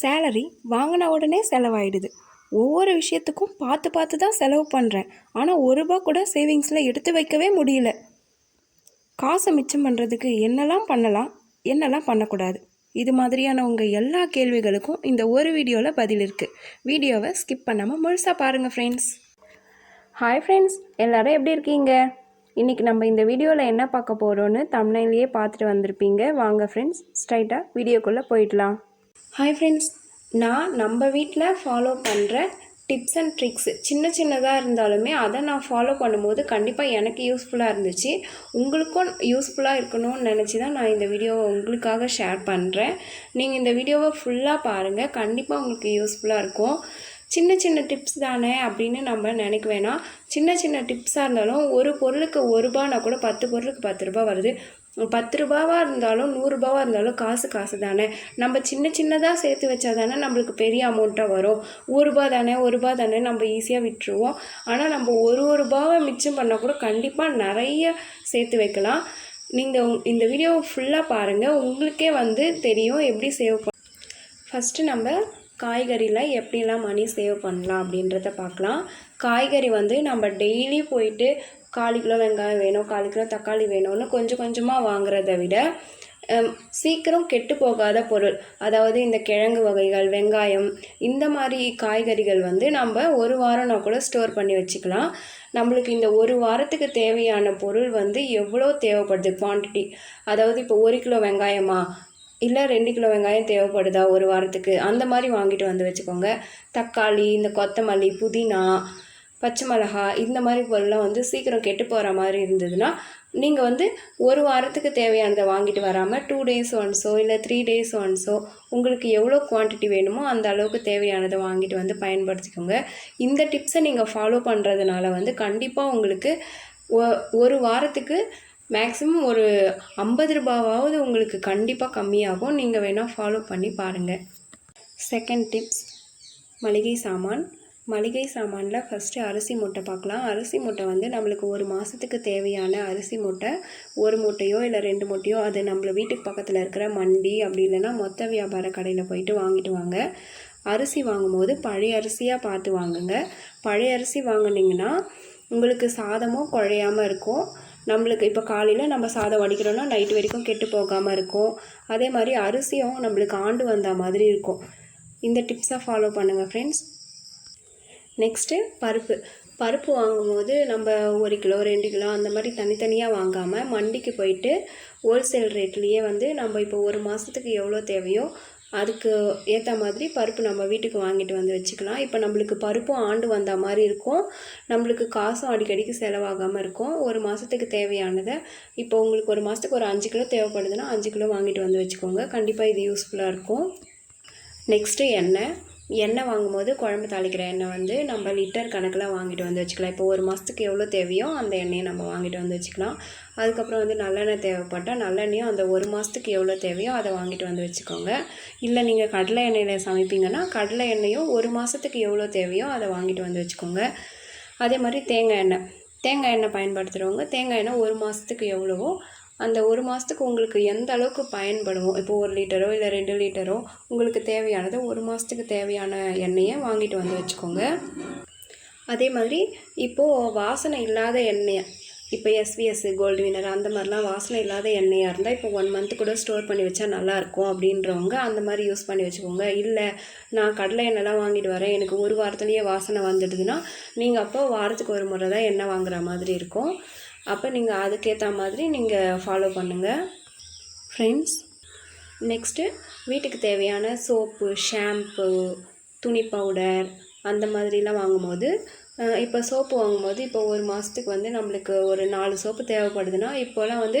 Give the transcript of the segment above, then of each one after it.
Salary வாங்கின உடனே செலவாயிடுது. ஒவ்வொரு விஷயத்துக்கும் பார்த்து பார்த்து தான் செலவு பண்ணுறேன் ஆனால் ஒரு ரூபா கூட சேவிங்ஸில் எடுத்து வைக்கவே முடியல. காசை மிச்சம் பண்ணுறதுக்கு என்னெல்லாம் பண்ணலாம் என்னெல்லாம் பண்ணக்கூடாது? இது மாதிரியான உங்கள் எல்லா கேள்விகளுக்கும் இந்த ஒரு வீடியோவில் பதில் இருக்குது வீடியோவை ஸ்கிப் பண்ணாமல் முழுசாக பாருங்கள் ஃப்ரெண்ட்ஸ் ஹாய் ஃப்ரெண்ட்ஸ் எல்லோரும் எப்படி இருக்கீங்க? இன்றைக்கி நம்ம இந்த வீடியோவில் என்ன பார்க்க போகிறோன்னு தமிழ்லேயே பார்த்துட்டு வந்திருப்பீங்க. வாங்க ஃப்ரெண்ட்ஸ் ஸ்ட்ரைட்டாக வீடியோக்குள்ளே போயிடலாம். ஹாய் ஃப்ரெண்ட்ஸ் நான் நம்ம வீட்டில் ஃபாலோ பண்ணுற டிப்ஸ் அண்ட் ட்ரிக்ஸ் சின்ன சின்னதாக இருந்தாலுமே அதை நான் ஃபாலோ பண்ணும்போது கண்டிப்பாக எனக்கு யூஸ்ஃபுல்லாக இருந்துச்சு. உங்களுக்கும் யூஸ்ஃபுல்லாக இருக்கணும்னு நினச்சி தான் நான் இந்த வீடியோவை உங்களுக்காக ஷேர் பண்ணுறேன் நீங்கள் இந்த வீடியோவை ஃபுல்லாக பாருங்கள் கண்டிப்பாக உங்களுக்கு யூஸ்ஃபுல்லாக இருக்கும். சின்ன சின்ன டிப்ஸ் தானே அப்படின்னு நம்ம நினைக்க வேணாம். சின்ன சின்ன டிப்ஸாக இருந்தாலும் ஒரு பொருளுக்கு ஒரு ரூபானா கூட பத்து பொருளுக்கு பத்து ரூபா வருது. பத்து ரூபாவாக இருந்தாலும் நூறுரூபாவாக இருந்தாலும் காசு காசு தானே. நம்ம சின்ன சின்னதாக சேர்த்து வச்சா தானே நம்மளுக்கு பெரிய அமௌண்ட்டாக வரும். ஒரு ரூபா தானே ஒரு ரூபா தானே நம்ம ஈஸியாக விட்டுருவோம். ஆனால் நம்ம ஒரு ஒரு ரூபாவை மிச்சம் பண்ணால் கூட கண்டிப்பாக நிறைய சேர்த்து வைக்கலாம். நீங்கள் இந்த வீடியோவை ஃபுல்லாக பாருங்கள் உங்களுக்கே வந்து தெரியும் எப்படி சேவ் பண்ண ஃபஸ்ட்டு நம்ம காய்கறியில் எப்படிலாம் மணி சேவ் பண்ணலாம் அப்படின்றத பார்க்கலாம். காய்கறி வந்து நம்ம டெய்லி போயிட்டு கால் கிலோ வெங்காயம் வேணும் கால் கிலோ தக்காளி வேணும்னு கொஞ்சம் கொஞ்சமாக வாங்குறத விட சீக்கிரம் கெட்டு போகாத பொருள் அதாவது இந்த கிழங்கு வகைகள் வெங்காயம் இந்த மாதிரி காய்கறிகள் வந்து நம்ம ஒரு வாரம்னா கூட ஸ்டோர் பண்ணி வச்சுக்கலாம். நம்மளுக்கு இந்த ஒரு வாரத்துக்கு தேவையான பொருள் வந்து எவ்வளோ தேவைப்படுது? குவான்டிட்டி அதாவது இப்போ ஒரு கிலோ வெங்காயமா? இல்லை ரெண்டு கிலோ வெங்காயம் தேவைப்படுதா ஒரு வாரத்துக்கு? அந்த மாதிரி வாங்கிட்டு வந்து வச்சுக்கோங்க. தக்காளி இந்த கொத்தமல்லி புதினா பச்சை மிளகா இந்த மாதிரி பொருள்லாம் வந்து சீக்கிரம் கெட்டு போகிற மாதிரி இருந்ததுன்னா நீங்கள் வந்து ஒரு வாரத்துக்கு தேவையானதை வாங்கிட்டு வராமல் டூ டேஸ் ஒன்ஸோ இல்லை த்ரீ டேஸ் ஒன்ஸோ உங்களுக்கு எவ்வளோ குவான்டிட்டி வேணுமோ அந்த அளவுக்கு தேவையானதை வாங்கிட்டு வந்து பயன்படுத்திக்கோங்க. இந்த டிப்ஸை நீங்கள் ஃபாலோ பண்ணுறதுனால வந்து கண்டிப்பாக உங்களுக்கு ஒ- ஒரு வாரத்துக்கு மேக்ஸிமம் ஒரு ஐம்பது ரூபாவாவது உங்களுக்கு கண்டிப்பாக கம்மியாகும். நீங்கள் வேணால் ஃபாலோ பண்ணி பாருங்கள் செகண்ட் டிப்ஸ் மளிகை சாமான். மளிகை சாமானில் ஃபஸ்ட்டு அரிசி மூட்டை பார்க்கலாம். அரிசி மூட்டை வந்து நம்மளுக்கு ஒரு மாதத்துக்கு தேவையான அரிசி மூட்டை. ஒரு மூட்டையோ இல்லை ரெண்டு மூட்டையோ அது நம்மள வீட்டுக்கு பக்கத்தில் இருக்கிற மண்டி அப்படி இல்லைன்னா மொத்த வியாபார கடையில் போயிட்டு வாங்கிட்டு வாங்க. அரிசி வாங்கும்போது பழைய அரிசியாக பார்த்து வாங்குங்க. பழைய அரிசி வாங்கினீங்கன்னா உங்களுக்கு சாதமும் குழையாமல் இருக்கும். நம்மளுக்கு இப்போ காலையில் நம்ம சாதம் வடிக்கிறோன்னா நைட்டு வரைக்கும் கெட்டு போகாமல் இருக்கும். அதே மாதிரி அரிசியும் நம்மளுக்கு ஆண்டு வந்த மாதிரி இருக்கும். இந்த டிப்ஸை ஃபாலோ பண்ணுங்கள் ஃப்ரெண்ட்ஸ் நெக்ஸ்ட்டு பருப்பு. பருப்பு வாங்கும்போது நம்ம ஒரு கிலோ ரெண்டு கிலோ அந்த மாதிரி தனித்தனியாக வாங்காமல் மண்டிக்கு போயிட்டு ஹோல்சேல் ரேட்லேயே வந்து நம்ம இப்போ ஒரு மாதத்துக்கு எவ்வளோ தேவையோ அதுக்கு ஏற்ற மாதிரி பருப்பு நம்ம வீட்டுக்கு வாங்கிட்டு வந்து வச்சுக்கலாம். இப்போ நம்மளுக்கு பருப்பும் ஆண்டு வந்த மாதிரி இருக்கும். நம்மளுக்கு காசும் அடிக்கடிக்கு செலவாகாமல் இருக்கும். ஒரு மாதத்துக்கு தேவையானதை இப்போ உங்களுக்கு ஒரு மாதத்துக்கு ஒரு அஞ்சு கிலோ தேவைப்படுதுன்னா அஞ்சு கிலோ வாங்கிட்டு வந்து வச்சுக்கோங்க. கண்டிப்பாக இது யூஸ்ஃபுல்லாக இருக்கும். நெக்ஸ்ட்டு எண்ணெய். எண்ணெய் வாங்கும்போது குழம்பு தாளிக்கிற எண்ணெய் வந்து நம்ம லிட்டர் கணக்கில் வாங்கிட்டு வந்து வச்சுக்கலாம். இப்போ ஒரு மாதத்துக்கு எவ்வளோ தேவையோ அந்த எண்ணெயை நம்ம வாங்கிட்டு வந்து வச்சுக்கலாம். அதுக்கப்புறம் வந்து நல்லெண்ணெய் தேவைப்பட்டால் நல்லெண்ணெயும் அந்த ஒரு மாதத்துக்கு எவ்வளோ தேவையோ அதை வாங்கிட்டு வந்து வச்சுக்கோங்க. இல்லை நீங்கள் கடலை எண்ணெயில் சமைப்பீங்கன்னா கடலை எண்ணெயும் ஒரு மாதத்துக்கு எவ்வளோ தேவையோ அதை வாங்கிட்டு வந்து வச்சுக்கோங்க. அதே மாதிரி தேங்காய் எண்ணெய். தேங்காய் எண்ணெய் பயன்படுத்துகிறவங்க தேங்காய் எண்ணெய் ஒரு மாதத்துக்கு எவ்வளவோ அந்த ஒரு மாதத்துக்கு உங்களுக்கு எந்த அளவுக்கு பயன்படுமோ இப்போ ஒரு லிட்டரோ இல்லை ரெண்டு லிட்டரோ உங்களுக்கு தேவையானதை ஒரு மாதத்துக்கு தேவையான எண்ணெயை வாங்கிட்டு வந்து வச்சுக்கோங்க. அதே மாதிரி இப்போது வாசனை இல்லாத எண்ணெய் இப்போ எஸ்விஎஸ் கோல்டு வினர் அந்த மாதிரிலாம் வாசனை இல்லாத எண்ணெயாக இருந்தால் இப்போ ஒன் மந்த் கூட ஸ்டோர் பண்ணி வச்சா நல்லாயிருக்கும் அப்படின்றவங்க அந்த மாதிரி யூஸ் பண்ணி வச்சுக்கோங்க. இல்லை நான் கடலை எண்ணெய்லாம் வாங்கிட்டு வரேன் எனக்கு ஒரு வாரத்துலேயே வாசனை வந்துடுதுன்னா நீங்கள் அப்போ வாரத்துக்கு ஒரு முறை தான் எண்ணெய் வாங்குற மாதிரி இருக்கும். அப்போ நீங்கள் அதுக்கேற்ற மாதிரி நீங்கள் ஃபாலோ பண்ணுங்கள் ஃப்ரெண்ட்ஸ் நெக்ஸ்ட்டு வீட்டுக்கு தேவையான சோப்பு ஷாம்பு துணி பவுடர் அந்த மாதிரிலாம் வாங்கும்போது இப்போ சோப்பு வாங்கும்போது இப்போ ஒரு மாதத்துக்கு வந்து நம்மளுக்கு ஒரு நாலு சோப்பு தேவைப்படுதுன்னா இப்போலாம் வந்து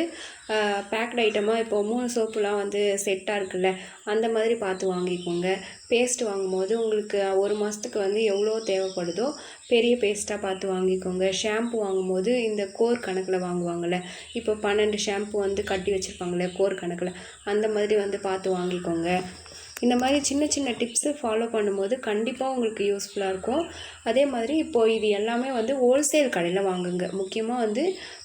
பேக்டு ஐட்டமாக இப்போ மூணு சோப்புலாம் வந்து செட்டாக இருக்குல்ல அந்த மாதிரி பார்த்து வாங்கிக்கோங்க. பேஸ்ட் வாங்கும்போது உங்களுக்கு ஒரு மாதத்துக்கு வந்து எவ்வளோ தேவைப்படுதோ பெரிய பேஸ்ட்டாக பார்த்து வாங்கிக்கோங்க. ஷாம்பு வாங்கும்போது இந்த கோர் கணக்கில் வாங்குவாங்கள்ல இப்போ பன்னெண்டு ஷாம்பு வந்து கட்டி வச்சுருப்பாங்களே கோர் கணக்கில் அந்த மாதிரி வந்து பார்த்து வாங்கிக்கோங்க. இந்த மாதிரி சின்ன சின்ன டிப்ஸு ஃபாலோ பண்ணும்போது கண்டிப்பாக உங்களுக்கு யூஸ்ஃபுல்லாக இருக்கும். அதே மாதிரி இப்போது இது எல்லாமே வந்து ஹோல்சேல் கடையில் வாங்குங்க. முக்கியமாக வந்து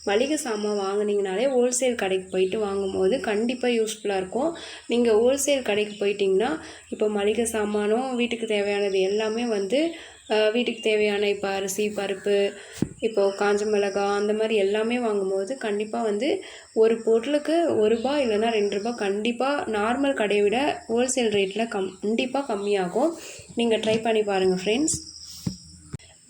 மளிகை சாமான் வாங்கினீங்கனாலே ஹோல்சேல் கடைக்கு போயிட்டு வாங்கும்போது கண்டிப்பாக யூஸ்ஃபுல்லாக இருக்கும். நீங்கள் ஹோல்சேல் கடைக்கு போயிட்டிங்கன்னா இப்போ மளிகை சாமானும் வீட்டுக்கு தேவையானது எல்லாமே வந்து வீட்டுக்கு தேவையான இப்போ அரிசி பருப்பு இப்போது காஞ்ச மிளகாய் அந்த மாதிரி எல்லாமே வாங்கும்போது கண்டிப்பாக வந்து ஒரு பொருளுக்கு ஒரு ரூபா இல்லைன்னா ரெண்டு ரூபாய் கண்டிப்பாக நார்மல் கடையை விட ஹோல்சேல் ரேட்டில் கம் கண்டிப்பாக கம்மியாகும். நீங்கள் ட்ரை பண்ணி பாருங்கள் ஃப்ரெண்ட்ஸ்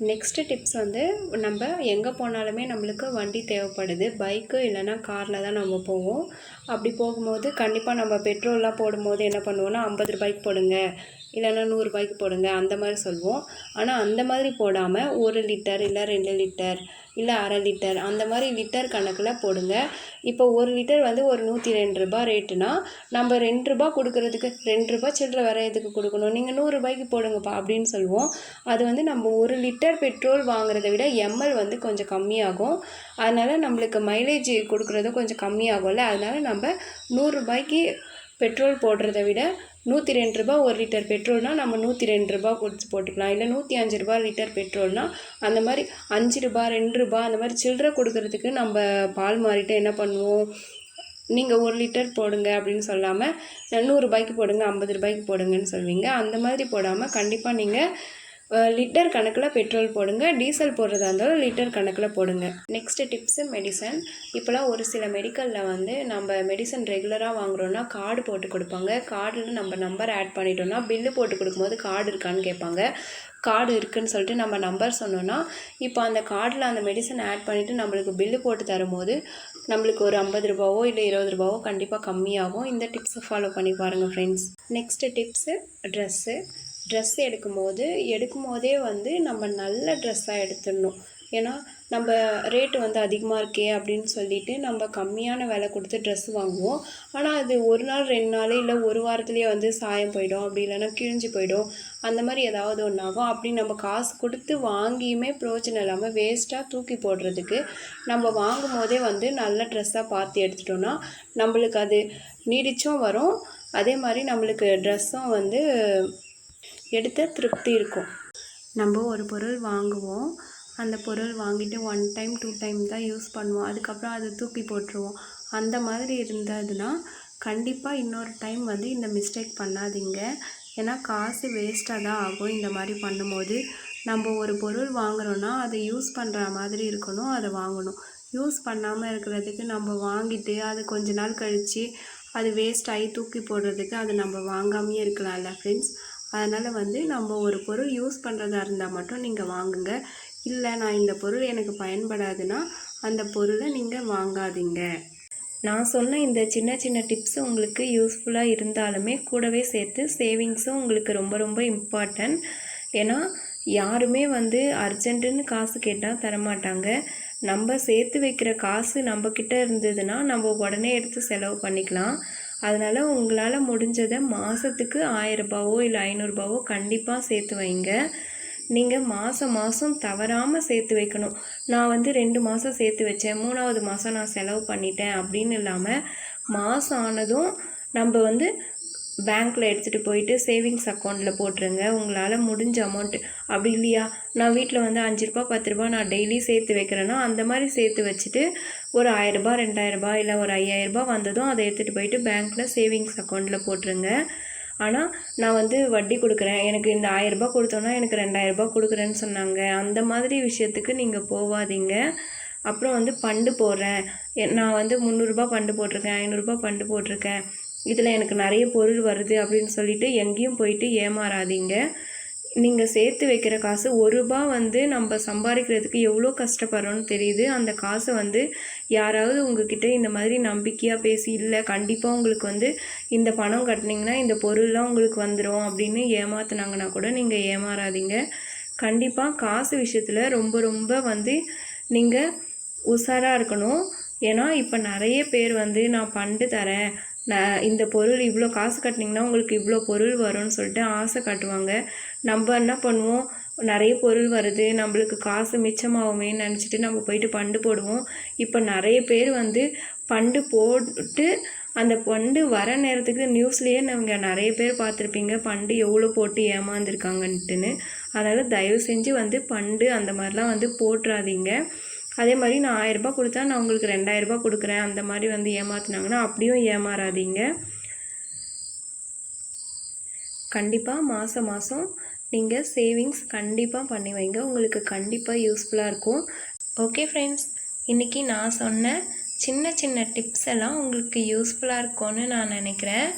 நெக்ஸ்ட்டு டிப்ஸ் வந்து நம்ம எங்கே போனாலுமே நம்மளுக்கு வண்டி தேவைப்படுது. பைக்கு இல்லைன்னா காரில் தான் நம்ம போவோம். அப்படி போகும்போது கண்டிப்பாக நம்ம பெட்ரோல்லாம் போடும்போது என்ன பண்ணுவோன்னா ஐம்பது ரூபாய்க்கு போடுங்க. இல்லைன்னா நூறுரூபாய்க்கு போடுங்க அந்த மாதிரி சொல்லுவோம். ஆனால் அந்த மாதிரி போடாமல் ஒரு லிட்டர் இல்லை ரெண்டு லிட்டர் இல்லை அரை லிட்டர் அந்த மாதிரி லிட்டர் கணக்கில் போடுங்க. இப்போ ஒரு லிட்டர் வந்து ஒரு நூற்றி ரெண்டு ரூபா ரேட்டுனா நம்ம ரெண்டு ரூபா கொடுக்கறதுக்கு ரெண்டு ரூபா சில்லற வர இதுக்கு கொடுக்கணும்? நீங்கள் நூறுரூபாய்க்கு போடுங்கப்பா அப்படின்னு சொல்லுவோம். அது வந்து நம்ம ஒரு லிட்டர் பெட்ரோல் வாங்குறதை விட எம்எல் வந்து கொஞ்சம் கம்மியாகும். அதனால் நம்மளுக்கு மைலேஜ் கொடுக்குறதும் கொஞ்சம் கம்மியாகும்ல. அதனால் நம்ம நூறுரூபாய்க்கு பெட்ரோல் போடுறத விட நூற்றி ரெண்டு ரூபா ஒரு லிட்டர் பெட்ரோல்னால் நம்ம நூற்றி ரெண்டு ரூபா கொடுத்து போட்டுக்கலாம். இல்லை நூற்றி அஞ்சு ரூபா லிட்டர் பெட்ரோல்னால் அந்த மாதிரி அஞ்சு ரூபா ரெண்டு ரூபா அந்த மாதிரி சில்லறை கொடுக்கறதுக்கு நம்ம பால் மாறிட்டு என்ன பண்ணுவோம்? நீங்கள் ஒரு லிட்டர் போடுங்க அப்படின்னு சொல்லாமல் நூறுரூபாய்க்கு போடுங்க ஐம்பது ரூபாய்க்கு போடுங்கன்னு சொல்வீங்க. அந்த மாதிரி போடாமல் கண்டிப்பாக நீங்கள் லிட்டர் கணக்கில் பெட்ரோல் போடுங்க. டீசல் போடுறதா இருந்தாலும் லிட்டர் கணக்கில் போடுங்க. நெக்ஸ்ட்டு டிப்ஸு மெடிசன் இப்போலாம் ஒரு சில மெடிக்கலில் வந்து நம்ம மெடிசன் ரெகுலராக வாங்குறோன்னா கார்டு போட்டு கொடுப்பாங்க. கார்டில் நம்ம நம்பர் ஆட் பண்ணிட்டோம்னா பில்லு போட்டு கொடுக்கும்போது கார்டு இருக்கான்னு கேட்பாங்க. கார்டு இருக்குன்னு சொல்லிட்டு நம்ம நம்பர் சொன்னோன்னா இப்போ அந்த கார்டில் அந்த மெடிசன் ஆட் பண்ணிவிட்டு நம்மளுக்கு பில்லு போட்டு தரும்போது நம்மளுக்கு ஒரு ஐம்பது ரூபாவோ இல்லை இருபது ரூபாவோ கண்டிப்பாக கம்மியாகும். இந்த டிப்ஸை ஃபாலோ பண்ணி பாருங்கள் friends next tips dress dress எடுக்கும்போது எடுக்கும்போதே வந்து நம்ம நல்ல ட்ரெஸ்ஸாக எடுத்துடணும். ஏன்னா நம்ம ரேட்டு வந்து அதிகமாக இருக்கே அப்படின்னு சொல்லிட்டு நம்ம கம்மியான விலை கொடுத்து ட்ரெஸ் வாங்குவோம். ஆனால் அது ஒரு நாள் ரெண்டு நாள் இல்லை ஒரு வாரத்துலேயே வந்து சாயம் போயிடும். அப்படி இல்லைன்னா கிழிஞ்சு போயிடும். அந்த மாதிரி ஏதாவது ஒன்று ஆகும். அப்படி நம்ம காசு கொடுத்து வாங்கியுமே பிரயோஜனம் இல்லாமல் வேஸ்ட்டாக தூக்கி போடுறதுக்கு நம்ம வாங்கும் போதே வந்து நல்ல ட்ரெஸ்ஸாக பார்த்து எடுத்துட்டோன்னா நம்மளுக்கு அது நீடிச்சும் வரும். அதே மாதிரி நம்மளுக்கு ட்ரெஸ்ஸும் வந்து எடுத்த திருப்தி இருக்கும். நம்ம ஒரு பொருள் வாங்குவோம். அந்த பொருள் வாங்கிட்டு ஒன் டைம் டூ டைம் தான் யூஸ் பண்ணுவோம். அதுக்கப்புறம் அதை தூக்கி போட்டுருவோம். அந்த மாதிரி இருந்ததுன்னா கண்டிப்பாக இன்னொரு டைம் வந்து இந்த மிஸ்டேக் பண்ணாதீங்க. ஏன்னா காசு வேஸ்ட்டாக தான் ஆகும் இந்த மாதிரி பண்ணும்போது. நம்ம ஒரு பொருள் வாங்குறோன்னா அதை யூஸ் பண்ணுற மாதிரி இருக்கணும் அதை வாங்கணும். யூஸ் பண்ணாமல் இருக்கிறதுக்கு நம்ம வாங்கிட்டு அது கொஞ்ச நாள் கழித்து அது வேஸ்ட் ஆகி தூக்கி போடுறதுக்கு அது நம்ம வாங்காமையே இருக்கலாம்ல ஃப்ரெண்ட்ஸ் அதனால் வந்து நம்ம ஒரு பொருள் யூஸ் பண்ணுறதா இருந்தால் மட்டும் நீங்கள் வாங்குங்க. இல்லை நான் இந்த பொருள் எனக்கு பயன்படாதுன்னா அந்த பொருளை நீங்கள் வாங்காதீங்க. நான் சொன்ன இந்த சின்ன சின்ன டிப்ஸ் உங்களுக்கு யூஸ்ஃபுல்லாக இருந்தாலுமே கூடவே சேர்த்து சேவிங்ஸும் உங்களுக்கு ரொம்ப ரொம்ப இம்பார்ட்டன்ட் ஏன்னா யாருமே வந்து அர்ஜென்ட்டுன்னு காசு கேட்டால் தரமாட்டாங்க. நம்ம சேர்த்து வைக்கிற காசு நம்மக்கிட்ட இருந்ததுன்னா நம்ம உடனே எடுத்து செலவு பண்ணிக்கலாம். அதனால் உங்களால் முடிஞ்சதை மாதத்துக்கு ஆயரூபாவோ இல்லை ஐநூறுரூபாவோ கண்டிப்பாக சேர்த்து வைங்க. நீங்கள் மாதம் மாதம் தவறாமல் சேர்த்து வைக்கணும். நான் வந்து ரெண்டு மாதம் சேர்த்து வச்சேன். மூணாவது மாதம் நான் செலவு பண்ணிட்டேன் அப்படின்னு இல்லாமல் மாதம் ஆனதும் நம்ம வந்து பேங்க்கில் எடுத்துகிட்டு போயிட்டு சேவிங்ஸ் அக்கௌண்ட்டில் போட்டுருங்க. உங்களால் முடிஞ்ச அமௌண்ட்டு அப்படி இல்லையா? நான் வீட்டில் வந்து அஞ்சு ரூபா பத்து ரூபா நான் டெய்லி சேர்த்து வைக்கிறேன்னா அந்த மாதிரி சேர்த்து வச்சுட்டு ஒரு ஆயிரரூபா ரெண்டாயிரரூபா இல்லை ஒரு ஐயாயிரரூபா வந்ததும் அதை எடுத்துகிட்டு போயிட்டு பேங்க்கில் சேவிங்ஸ் அக்கௌண்ட்டில் போட்டுருங்க. ஆனால் நான் வந்து வட்டி கொடுக்குறேன். எனக்கு இந்த ஆயிரரூபா கொடுத்தோன்னா எனக்கு ரெண்டாயிரரூபா கொடுக்குறேன்னு சொன்னாங்க. அந்த மாதிரி விஷயத்துக்கு நீங்கள் போகாதீங்க அப்புறம் வந்து பண்டு போடுறேன். நான் வந்து முந்நூறுரூபா பண்டு போட்டிருக்கேன் ஐநூறுரூபா பண்டு போட்டிருக்கேன். இதில் எனக்கு நிறைய பொருள் வருது அப்படின்னு சொல்லிட்டு எங்கேயும் போயிட்டு ஏமாறாதீங்க. நீங்கள் சேர்த்து வைக்கிற காசு ஒரு ரூபா வந்து நம்ம சம்பாதிக்கிறதுக்கு எவ்வளோ கஷ்டப்படுறோன்னு தெரியுது. அந்த காசை வந்து யாராவது உங்ககிட்ட இந்த மாதிரி நம்பிக்கையாக பேசி இல்லை கண்டிப்பாக உங்களுக்கு வந்து இந்த பணம் கட்டினீங்கன்னா இந்த பொருள்லாம் உங்களுக்கு வந்துடும் அப்படின்னு ஏமாத்துனாங்கன்னா கூட நீங்கள் ஏமாறாதீங்க. கண்டிப்பாக காசு விஷயத்தில் ரொம்ப ரொம்ப வந்து நீங்கள் உஷாராக இருக்கணும். ஏன்னா இப்போ நிறைய பேர் வந்து நான் பண்டு தரேன் நான் இந்த பொருள் இவ்வளோ காசு கட்டினீங்கன்னா உங்களுக்கு இவ்வளோ பொருள் வரும்னு சொல்லிட்டு ஆசை காட்டுவாங்க. நம்ம என்ன பண்ணுவோம்? நிறைய பொருள் வருது. நம்மளுக்கு காசு மிச்சமாகுமேன்னு நினச்சிட்டு நம்ம போயிட்டு பண்டு போடுவோம். இப்போ நிறைய பேர் வந்து பண்டு போட்டு அந்த பண்டு வர நேரத்துக்கு நியூஸ்லேயே நாங்கள் நிறைய பேர் பார்த்துருப்பீங்க. பண்டு எவ்வளோ போட்டு ஏமாந்துருக்காங்கன்ட்டுன்னு. அதனால் தயவு செஞ்சு வந்து பண்டு அந்த மாதிரிலாம் வந்து போட்டுறாதீங்க. அதே மாதிரி நான் ஆயிரரூபா கொடுத்தா நான் உங்களுக்கு ரெண்டாயிரரூபா கொடுக்குறேன். அந்த மாதிரி வந்து ஏமாற்றினாங்கன்னா அப்படியும் ஏமாறாதீங்க. கண்டிப்பாக மாதம் மாதம் நீங்கள் சேவிங்ஸ் கண்டிப்பாக பண்ணி வைங்க. உங்களுக்கு கண்டிப்பாக யூஸ்ஃபுல்லாக இருக்கும். ஓகே ஃப்ரெண்ட்ஸ் இன்றைக்கி நான் சொன்ன சின்ன சின்ன டிப்ஸ் எல்லாம் உங்களுக்கு யூஸ்ஃபுல்லாக இருக்கும்னு நான் நினைக்கிறேன்.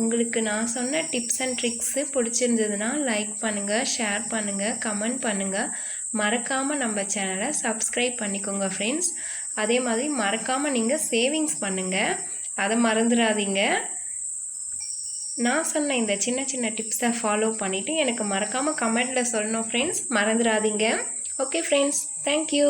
உங்களுக்கு நான் சொன்ன டிப்ஸ் அண்ட் ட்ரிக்ஸு பிடிச்சிருந்ததுன்னா லைக் பண்ணுங்கள் ஷேர் பண்ணுங்கள் கமெண்ட் பண்ணுங்கள் மறக்காமல் நம்ம சேனலை சப்ஸ்கிரைப் பண்ணிக்கோங்க ஃப்ரெண்ட்ஸ் அதே மாதிரி மறக்காமல் நீங்கள் சேவிங்ஸ் பண்ணுங்கள் அதை மறந்துடாதீங்க. நான் சொன்ன இந்த சின்ன சின்ன டிப்ஸை ஃபாலோ பண்ணிவிட்டு எனக்கு மறக்காமல் கமெண்ட்டில் சொல்லணும் ஃப்ரெண்ட்ஸ் மறந்துடாதீங்க. Okay friends thank you